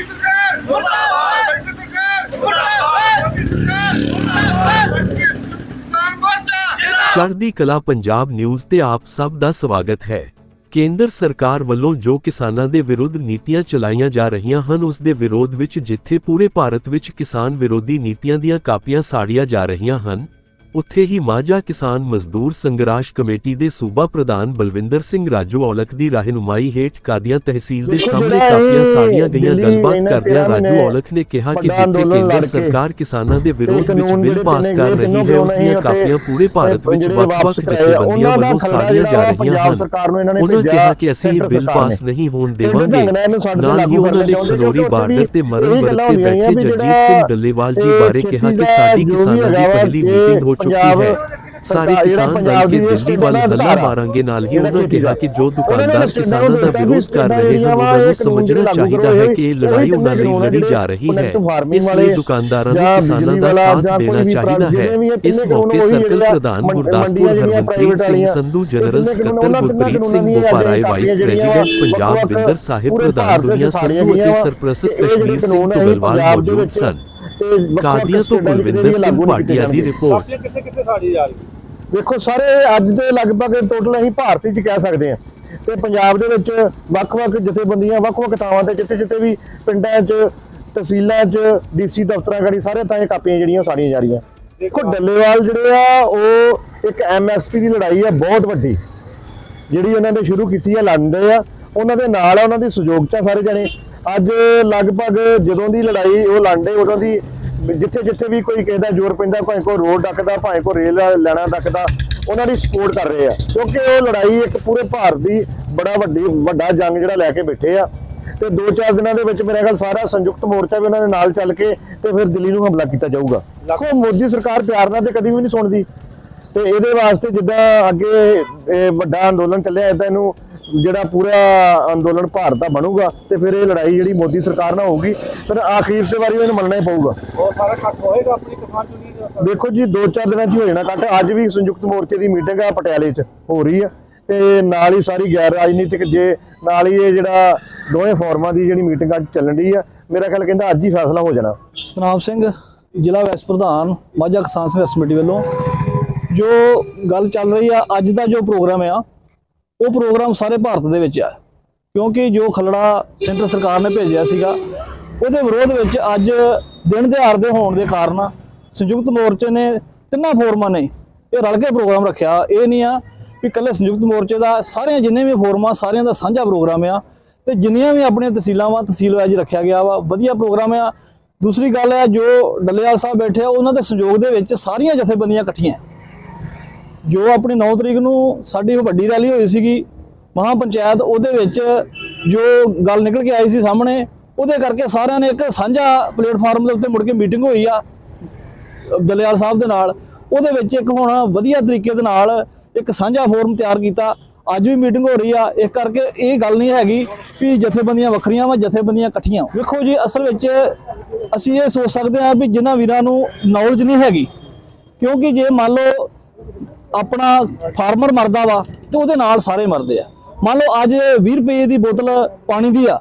ਮੋਦੀ ਸਰਕਾਰ ਮੁਰਦਾਬਾਦ ਮੋਦੀ ਸਰਕਾਰ ਮੁਰਦਾਬਾਦ ਮੋਦੀ ਸਰਕਾਰ ਮੁਰਦਾਬਾਦ ਕਿਸਾਨ ਮੋਰਚਾ ਚੜ੍ਹਦੀ ਕਲਾ ਪੰਜਾਬ ਨਿਊਜ਼ ਤੇ ਆਪ ਸਭ ਦਾ ਸਵਾਗਤ ਹੈ। ਕੇਂਦਰ ਸਰਕਾਰ ਵੱਲੋਂ ਜੋ ਕਿਸਾਨਾਂ ਦੇ ਵਿਰੁੱਧ ਨੀਤੀਆਂ ਚਲਾਈਆਂ ਜਾ ਰਹੀਆਂ ਹਨ, ਉਸ ਦੇ ਵਿਰੋਧ ਵਿੱਚ ਜਿੱਥੇ ਪੂਰੇ ਭਾਰਤ ਵਿੱਚ ਕਿਸਾਨ ਵਿਰੋਧੀ ਨੀਤੀਆਂ ਦੀਆਂ ਕਾਪੀਆਂ ਸਾੜੀਆਂ ਜਾ ਰਹੀਆਂ ਹਨ ਉੱਥੇ ਹੀ ਮਾਝਾ ਕਿਸਾਨ ਮਜ਼ਦੂਰ ਸੰਘਰਸ਼ ਕਮੇਟੀ ਦੇ ਸੂਬਾ ਪ੍ਰਧਾਨ ਬਲਵਿੰਦਰ ਸਿੰਘ ਰਾਜੂ ਔਲਖ ਦੀ ਰਹਿਨੁਮਾਈ ਹੇਠ ਕਾਦੀਆਂ ਤਹਿਸੀਲ ਦੇ ਸਾਹਮਣੇ ਇਹ ਕਾਪੀਆਂ ਸਾੜੀਆਂ ਗਈਆਂ। ਗੱਲਬਾਤ ਕਰਦਿਆਂ ਰਾਜੂ ਔਲਖ ਨੇ ਕਿਹਾ ਕਿ ਜਿੱਥੇ ਕੇਂਦਰ ਸਰਕਾਰ ਕਿਸਾਨਾਂ ਦੇ ਵਿਰੋਧ ਵਿੱਚ ਬਿੱਲ ਪਾਸ ਕਰ ਰਹੀ ਹੈ ਉਸ ਦੀਆਂ ਕਾਪੀਆਂ ਪੂਰੇ ਭਾਰਤ ਵਿੱਚ ਵੱਖ-ਵੱਖ ਜਥੇਬੰਦੀਆਂ ਵੱਲੋਂ ਸਾੜੀਆਂ ਜਾ ਰਹੀਆਂ ਹਨ। ਉਹਨਾਂ ਕਿਹਾ ਕਿ ਅਸੀਂ ਸੈਂਟਰ ਬਿੱਲ ਪਾਸ। ਨਹੀਂ ਹੋਣ ਦੇਵਾਂਗੇ। ਨਾਲ ਹੀ ਉਹਨਾਂ ਨੇ ਖਨੋਰੀ ਬਾਰਡਰ ਤੇ ਮਰਨ ਇਹ ਵਰਤ ਬੈਠੇ ਜਗਜੀਤ ਸਿੰਘ ਡੱਲੇਵਾਲ ਜੀ ਇਹ ਬਾਰੇ ਕਿਹਾ ਕਿ ਸਾਡੀ ਕਿਸਾਨਾਂ ਦੀ ਪਹਿਲੀ ਮੀਟਿੰਗ ਹੋ ਚੁੱਕੀ ਪੰਜਾਬ ਹੈ ਸਾਰੇ ਸਰਕਾਰ ਕਿਸਾਨ ਜਿਹੜਾ ਰਲ ਕੇ ਪੰਜਾਬ ਦੀ ਦਿੱਲੀ ਵੱਲ ਸਟੇਟਾਂ ਦਾ ਹੱਲਾ ਅਧਿਕਾਰ ਮਾਰਾਂਗੇ ਨਾਲ ਹੀ। ਜਿਹੜਾ ਉਹਨਾਂ ਖੇਤੀ ਕਿਹਾ ਦਾ। ਕਿ ਜੋ ਉਹਨਾਂ ਦੁਕਾਨਦਾਰ ਨੇ ਕਿਸਾਨਾਂ ਦਾ ਸਟੇਟਾਂ ਵਿਰੋਧ ਕਰ ਰਹੇ ਹਨ ਉਹਨਾਂ ਨੂੰ ਸਮਝਣਾ ਚਾਹੀਦਾ ਹੈ ਕਿ ਇਹ ਲੜਾਈ ਉਹਨਾਂ ਲਈ ਲੜੀ ਜਾ ਰਹੀ ਹੈ। ਇਸ ਲਈ ਦੁਕਾਨਦਾਰਾਂ ਨੂੰ ਕਿਸਾਨਾਂ ਦਾ ਸਾਥ ਦੇਣਾ ਚਾਹੀਦਾ ਹੈ। ਇਸ ਮੌਕੇ ਸਰਕਲ ਪ੍ਰਧਾਨ ਗੁਰਦਾਸਪੁਰ ਹਰਮਨਪ੍ਰੀਤ ਸਿੰਘ ਸੰਧੂ ਜਨਰਲ ਸਕੱਤਰ ਗੁਰਪ੍ਰੀਤ ਸਿੰਘ ਬੋਪਾਰਾਏ ਵਾਈਸ ਪ੍ਰੈਜ਼ੀਡੈਂਟ ਪੰਜਾਬ ਬਿੰਦਰ ਸਾਹਿਬ ਪ੍ਰਧਾਨ ਦੁਨੀਆ ਸੰਧੂ ਅਤੇ ਸਰਪ੍ਰਸਤ ਕਸ਼ਮੀਰ ਸਿੰਘ ਤੁਗਲਵਾਲ ਮੌਜੂਦ ਸਨ ਕਾਦੀਆਂ ਤੋਂ ਕੁਲਵਿੰਦਰ ਸਿੰਘ ਭਾਟੀਆ ਦੀ ਰਿਪੋਰਟ ਕਿੱਥੇ ਕਿੱਥੇ ਸਾੜੀ ਜਾ ਰਹੀ? ਵੇਖੋ ਸਾਰੇ ਅੱਜ ਦੇ ਲਗਭਗ ਟੋਟਲ ਅਸੀਂ ਭਾਰਤੀ ਚ ਕਹਿ ਸਕਦੇ ਹਾਂ। ਤੇ ਪੰਜਾਬ ਦੇ ਵਿੱਚ ਵੱਖ-ਵੱਖ ਜਥੇਬੰਦੀਆਂ ਵੱਖ-ਵੱਖ ਥਾਵਾਂ ਤੇ ਜਿੱਥੇ-ਜਿੱਥੇ ਵੀ ਪਿੰਡਾਂ 'ਚ ਤਹਿਸੀਲਾਂ 'ਚ ਡੀਸੀ ਦਫ਼ਤਰਾਂ ਗੜੀ ਸਾਰੇ ਤਾਂ ਇਹ ਕਾਪੀਆਂ ਜਿਹੜੀਆਂ ਸਾੜੀਆਂ ਜਾ ਰਹੀਆਂ। ਦੇਖੋ ਡੱਲੇਵਾਲ ਜਿਹੜੇ ਆ ਉਹ ਇੱਕ ਐਮਐਸਪੀ ਦੀ ਲੜਾਈ ਆ ਬਹੁਤ ਵੱਡੀ। ਜਿਹੜੀ ਉਹਨਾਂ ਨੇ ਸ਼ੁਰੂ ਕੀਤੀ ਆ ਲੜਦੇ ਆ ਉਹਨਾਂ ਦੇ ਨਾਲ ਆ ਉਹਨਾਂ ਦੀ ਸਹਿਯੋਗਤਾ ਸਾਰੇ ਜਣੇ। ਅੱਜ ਲਗਭਗ ਜਦੋਂ ਦੀ ਲੜਾਈ ਉਹ ਲੜਦੇ ਉਦੋਂ ਦੀ, ਜਿੱਥੇ ਜਿੱਥੇ ਵੀ ਕੋਈ ਕਿਸੇ ਦਾ ਜ਼ੋਰ ਪੈਂਦਾ, ਭਾਵੇਂ ਕੋਈ ਰੋਡ ਡੱਕਦਾ, ਭਾਵੇਂ ਕੋਈ ਰੇਲ ਲੈਣਾ ਡੱਕਦਾ, ਉਹਨਾਂ ਦੀ ਸਪੋਰਟ ਕਰ ਰਹੇ ਆ। ਕਿਉਂਕਿ ਉਹ ਲੜਾਈ ਇੱਕ ਪੂਰੇ ਭਾਰਤ ਦੀ ਬੜਾ ਵੱਡੀ, ਵੱਡਾ ਜੰਗ ਜਿਹੜਾ ਲੈ ਕੇ ਬੈਠੇ ਆ। ਤੇ 2-4 ਦਿਨਾਂ ਦੇ ਵਿੱਚ ਮੇਰੇ ਖਿਆਲ ਸਾਰਾ ਸੰਯੁਕਤ ਮੋਰਚਾ ਵੀ ਉਹਨਾਂ ਦੇ ਨਾਲ ਚੱਲ ਕੇ ਤੇ ਫਿਰ ਦਿੱਲੀ ਨੂੰ ਹਮਲਾ ਕੀਤਾ ਜਾਊਗਾ। ਦੇਖੋ, ਮੋਦੀ ਸਰਕਾਰ ਪਿਆਰ ਨਾਲ ਤੇ ਕਦੀ ਵੀ ਨਹੀਂ ਸੁਣਦੀ। ਤੇ ਇਹਦੇ ਵਾਸਤੇ ਜਿੱਦਾਂ ਅੱਗੇ ਇਹ ਵੱਡਾ ਅੰਦੋਲਨ ਚੱਲਿਆ ਇਦਾਂ ਇਹਨੂੰ ਜਿਹੜਾ ਪੂਰਾ ਅੰਦੋਲਨ ਭਾਰਤ ਦਾ ਬਣੂਗਾ ਤੇ ਫਿਰ ਇਹ ਲੜਾਈ ਜਿਹੜੀ ਮੋਦੀ ਸਰਕਾਰ ਨਾਲ ਹੋਊਗੀ ਫਿਰ ਆਖੀਰ ਤੇ ਵਾਰੀ ਇਹਨੂੰ ਮੰਨਣਾ ਹੀ ਪਊਗਾ। ਉਹ ਸਾਰਾ ਖੱਟ ਹੋਏਗਾ ਆਪਣੀ ਕਿਸਾਨ ਚੁਣੀ ਦਾ? ਦੇਖੋ ਜੀ 2-4 ਦਿਨਾਂ 'ਚ ਹੀ ਜਾਣਾ ਕੱਟ ਅੱਜ ਵੀ ਸੰਯੁਕਤ ਮੋਰਚੇ ਦੀ ਮੀਟਿੰਗ ਆ ਪਟਿਆਲੇ 'ਚ ਹੋ ਰਹੀ ਆ ਤੇ ਨਾਲ ਹੀ ਸਾਰੀ ਗੈਰ ਰਾਜਨੀਤਿਕ ਜੇ ਨਾਲ ਹੀ ਇਹ ਜਿਹੜਾ ਦੋਵੇਂ ਫੋਰਮਾਂ ਦੀ ਜਿਹੜੀ ਮੀਟਿੰਗ ਅੱਜ ਚੱਲਣ ਦੀ ਆ ਮੇਰਾ ਖਿਆਲ ਕਹਿੰਦਾ ਅੱਜ ਹੀ ਫੈਸਲਾ ਹੋ ਜਾਣਾ। ਸਤਨਾਮ ਸਿੰਘ ਜ਼ਿਲ੍ਹਾ ਵਾਈਸ ਪ੍ਰਧਾਨ ਮਾਝਾ ਕਿਸਾਨ ਸੰਘਰਸ਼ ਕਮੇਟੀ ਵੱਲੋਂ। ਜੋ ਗੱਲ ਚੱਲ ਰਹੀ ਆ ਅੱਜ ਦਾ ਜੋ ਪ੍ਰੋਗਰਾਮ ਆ ਉਹ ਪ੍ਰੋਗਰਾਮ ਸਾਰੇ ਭਾਰਤ ਦੇ ਵਿੱਚ ਆ। ਕਿਉਂਕਿ ਜੋ ਖਲੜਾ ਸੈਂਟਰ ਸਰਕਾਰ ਨੇ ਭੇਜਿਆ ਸੀਗਾ, ਉਹਦੇ ਵਿਰੋਧ ਵਿੱਚ ਅੱਜ ਦਿਨ ਦਿਹਾੜ ਦੇ ਹੋਣ ਦੇ ਕਾਰਨ ਸੰਯੁਕਤ ਮੋਰਚੇ ਨੇ ਤਿੰਨਾਂ ਫੋਰਮਾਂ ਨੇ ਇਹ ਰਲ ਕੇ ਪ੍ਰੋਗਰਾਮ ਰੱਖਿਆ। ਇਹ ਨਹੀਂ ਆ ਵੀ ਇਕੱਲੇ ਸੰਯੁਕਤ ਮੋਰਚੇ ਦਾ, ਸਾਰਿਆਂ ਜਿੰਨੇ ਵੀ ਫੋਰਮਾਂ, ਸਾਰਿਆਂ ਦਾ ਸਾਂਝਾ ਪ੍ਰੋਗਰਾਮ ਆ ਤੇ ਜਿੰਨੀਆਂ ਵੀ ਆਪਣੀਆਂ ਤਹਿਸੀਲਾਂ ਵਾ, ਤਹਿਸੀਲ ਵਾਈਜ਼ ਰੱਖਿਆ ਗਿਆ ਵਾ, ਵਧੀਆ ਪ੍ਰੋਗਰਾਮ ਆ। ਦੂਸਰੀ ਗੱਲ ਹੈ ਜੋ ਡੱਲੇਵਾਲ ਸਾਹਿਬ ਬੈਠੇ ਆ, ਉਹਨਾਂ ਦੇ ਸੰਯੋਗ ਦੇ ਵਿੱਚ ਸਾਰੀਆਂ ਜਥੇਬੰਦੀਆਂ ਇਕੱਠੀਆਂ। ਜੋ ਆਪਣੀ 9 ਤਰੀਕ ਨੂੰ ਸਾਡੀ ਵੱਡੀ ਰੈਲੀ ਹੋਈ ਸੀਗੀ ਮਹਾ ਪੰਚਾਇਤ ਉਹਦੇ ਵਿੱਚ ਜੋ ਗੱਲ ਨਿਕਲ ਕੇ ਆਈ ਸੀ ਸਾਹਮਣੇ, ਉਹਦੇ ਕਰਕੇ ਸਾਰਿਆਂ ਨੇ ਇੱਕ ਸਾਂਝਾ ਪਲੇਟਫਾਰਮ ਦੇ ਉੱਤੇ ਮੁੜ ਕੇ ਮੀਟਿੰਗ ਹੋਈ ਆ, ਦਲਿਆਲ ਸਾਹਿਬ ਦੇ ਨਾਲ। ਉਹਦੇ ਵਿੱਚ ਇੱਕ ਹੁਣ ਵਧੀਆ ਤਰੀਕੇ ਦੇ ਨਾਲ ਇੱਕ ਸਾਂਝਾ ਫੋਰਮ ਤਿਆਰ ਕੀਤਾ। ਅੱਜ ਵੀ ਮੀਟਿੰਗ ਹੋ ਰਹੀ ਆ, ਇਸ ਕਰਕੇ ਇਹ ਗੱਲ ਨਹੀਂ ਹੈਗੀ ਵੀ ਜਥੇਬੰਦੀਆਂ ਵੱਖਰੀਆਂ ਵਾ, ਜਥੇਬੰਦੀਆਂ ਇਕੱਠੀਆਂ। ਵੇਖੋ ਜੀ, ਅਸਲ ਵਿੱਚ ਅਸੀਂ ਇਹ ਸੋਚ ਸਕਦੇ ਹਾਂ ਵੀ ਜਿਨ੍ਹਾਂ ਵੀਰਾਂ ਨੂੰ ਨੌਲੇਜ ਨਹੀਂ ਹੈਗੀ, ਕਿਉਂਕਿ ਜੇ ਮੰਨ ਲਓ ਆਪਣਾ ਫਾਰਮਰ ਮਰਦਾ ਵਾ ਤੇ ਉਹਦੇ ਨਾਲ ਸਾਰੇ ਮਰਦੇ ਆ। ਮੰਨ ਲਓ ਅੱਜ 20 ਰੁਪਏ ਦੀ ਬੋਤਲ ਪਾਣੀ ਦੀ ਆ,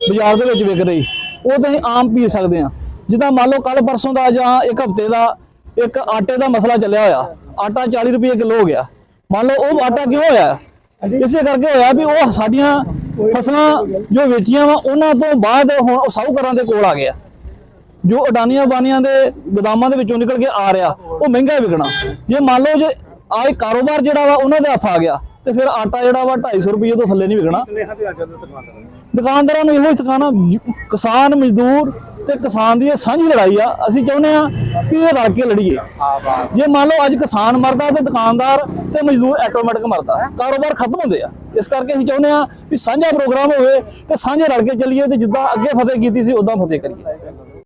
ਬਾਜ਼ਾਰ ਦੇ ਵਿੱਚ ਵਿਕ ਰਹੀ, ਉਹ ਤਾਂ ਅਸੀਂ ਆਮ ਪੀ ਸਕਦੇ ਆ। ਜਿੱਦਾਂ ਮੰਨ ਲਓ ਕੱਲ ਪਰਸੋਂ ਦਾ ਜਾਂ ਇੱਕ ਹਫ਼ਤੇ ਦਾ ਇੱਕ ਆਟੇ ਦਾ ਮਸਲਾ ਚੱਲਿਆ ਹੋਇਆ, ਆਟਾ 40 ਰੁਪਏ ਕਿਲੋ ਹੋ ਗਿਆ। ਮੰਨ ਲਓ ਉਹ ਆਟਾ ਕਿਉਂ ਹੋਇਆ? ਇਸੇ ਕਰਕੇ ਹੋਇਆ ਵੀ ਉਹ ਸਾਡੀਆਂ ਫਸਲਾਂ ਜੋ ਵੇਚੀਆਂ ਵਾ, ਉਹਨਾਂ ਤੋਂ ਬਾਅਦ ਹੁਣ ਉਹ ਸਾਹੂਕਾਰਾਂ ਦੇ ਕੋਲ ਆ ਗਿਆ। ਜੋ ਅਡਾਨੀਆਂ ਬਾਨੀਆਂ ਦੇ ਗੋਦਾਮਾਂ ਦੇ ਵਿੱਚੋਂ ਨਿਕਲ ਕੇ ਆ ਰਿਹਾ, ਉਹ ਮਹਿੰਗਾ ਵਿਕਣਾ। ਜੇ ਮੰਨ ਲਓ ਜੇ ਆਹ ਕਾਰੋਬਾਰ ਜਿਹੜਾ ਵਾ ਉਹਨਾਂ ਦੇ ਹੱਥ ਆ ਗਿਆ। ਤੇ ਫਿਰ ਆਟਾ ਜਿਹੜਾ ਵਾ 250 ਰੁਪਏ ਤੋਂ ਥੱਲੇ ਨਹੀਂ ਵਿਕਣਾ। ਦੁਕਾਨਦਾਰਾਂ ਨੂੰ ਇਹੋ ਸਿਖਾਉਣਾ ਕਿਸਾਨ ਮਜ਼ਦੂਰ ਤੇ ਕਿਸਾਨ ਦੀ ਇਹ ਸਾਂਝੀ ਲੜਾਈ ਆ। ਅਸੀਂ ਚਾਹੁੰਦੇ ਆ ਕਿ ਇਹ ਰਲ ਕੇ ਲੜੀਏ। ਜੇ ਮੰਨ ਲਓ ਅੱਜ ਕਿਸਾਨ ਮਰਦਾ ਤੇ ਦੁਕਾਨਦਾਰ ਤੇ ਮਜ਼ਦੂਰ ਆਟੋਮੈਟਿਕ ਮਰਦਾ ਕਾਰੋਬਾਰ ਖਤਮ ਹੁੰਦੇ ਆ। ਇਸ ਕਰਕੇ ਅਸੀਂ ਚਾਹੁੰਦੇ ਆ ਵੀ ਸਾਂਝਾ ਪ੍ਰੋਗਰਾਮ ਹੋਵੇ ਤੇ ਸਾਂਝੇ ਰਲ ਕੇ ਚੱਲੀਏ ਤੇ ਜਿੱਦਾਂ ਅੱਗੇ ਫਤਿਹ ਕੀਤੀ ਸੀ ਉਦਾਂ ਫਤਿਹ ਕਰੀਏ।